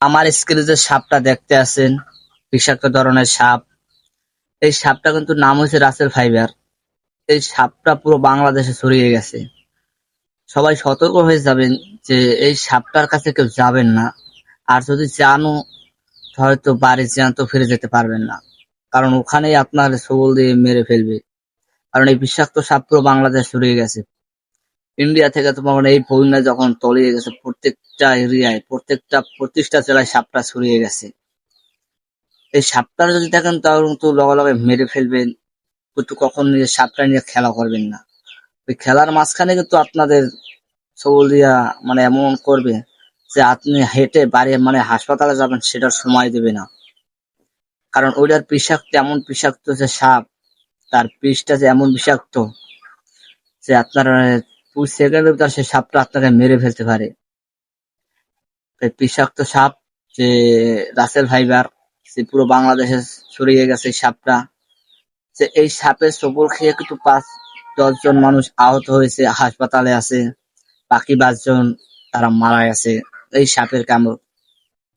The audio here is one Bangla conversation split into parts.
আমার স্ক্রিনে যে সাপটা দেখতে আছেন, বিষাক্ত ধরনের সাপ, এই সাপটা কিন্তু নাম হয়েছে রাসেল ফাইবার। এই সাপটা পুরো বাংলাদেশে ছড়িয়ে গেছে। সবাই সতর্ক হয়ে যাবেন যে এই সাপটার কাছে কেউ যাবেন না। আর যদি জানো হয়তো বাড়ি জ্যান্ত ফিরে যেতে পারবেন না। কারণ ওখানেই আপনার সবল দিয়ে মেরে ফেলবে। কারণ এই বিষাক্ত সাপ পুরো বাংলাদেশ ছড়িয়ে গেছে। ইন্ডিয়া থেকে তোমার এই বন্যা যখন তলিয়ে গেছে, প্রত্যেকটা এরিয়ায়, প্রত্যেকটা প্রতিষ্ঠা জেলায় সাপটা ছড়িয়ে গেছে। এই সাপটা যদি দেখেন, তাহলে কিন্তু লগে লগে মেরে ফেলবেন। কিন্তু কখন নিয়ে সাপটা নিয়ে খেলা করবেন না। ওই খেলার মাঝখানে কিন্তু আপনাদের সবল দিয়া মানে এমন করবে যে আপনি হেঁটে বাড়ি মানে হাসপাতালে যাবেন, সেটার সময় দেবে না। কারণ ওইটার বিষাক্ত, এমন বিষাক্ত যে সাপ, তার বিষটা যে এমন বিষাক্ত যে আপনার দুই সেকেন্ডের ভিতর সেই সাপটা আপনাকে মেরে ফেলতে পারে। বিষাক্ত সাপ, যে রাসেল ফাইবার, সে পুরো বাংলাদেশে ছড়িয়ে গেছে সাপটা। যে এই সাপের সবল খেয়ে কিন্তু পাঁচ, দশ জন মানুষ আহত হয়েছে, হাসপাতালে আছে, বাকি পাঁচজন তারা মারা গেছে। এই সাপের কামড়।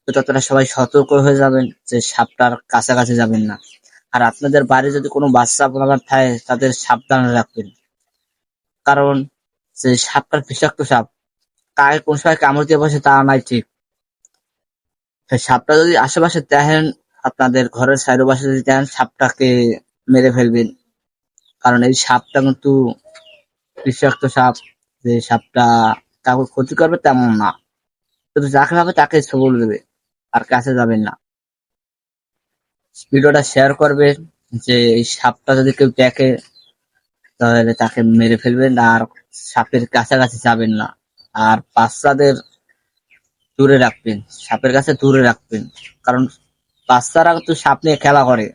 তো ততটা সবাই সতর্ক হয়ে যাবেন যে সাপটার কাছাকাছি যাবেন না। আর আপনাদের বাড়ি যদি কোনো বাচ্চা আপনার থাকে, তাদের সাবধানে রাখবেন। কারণ যে সাপটার বিষাক্ত সাপ, কাকে কোন সময় কামড় দিয়ে বসে তা নাই ঠিক। সাপটা যদি আশেপাশে দেখেন, আপনাদের ঘরের সাইডে পাশে যদি দেখেন, সাপটাকে মেরে ফেলবেন। কারণ এই সাপটা কিন্তু বিষাক্ত সাপ, যে সাপটা কাউকে ক্ষতি করবে তেমন না। শুধু যাকে পাবে তাকে সবল দেবে, আর কাছে যাবেন না। ভিডিওটা শেয়ার করবেন যে এই সাপটা যদি কেউ দেখে তাহলে তাকে মেরে ফেলবেন আর সাপের কাছাকাছি যাবেন না। আর বাচ্চাদের দূরে রাখবেন, সাপের কাছে দূরে রাখবেন। কারণ বাচ্চারা কিন্তু সাপ নিয়ে খেলা করে।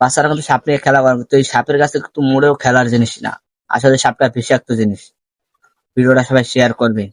বাচ্চারা কিন্তু সাপ নিয়ে খেলা করে, তো এই সাপের কাছে কিন্তু মোড়েও খেলার জিনিস না। আসলে সাপটা বিষাক্ত জিনিস। ভিডিওটা সবাই শেয়ার করবে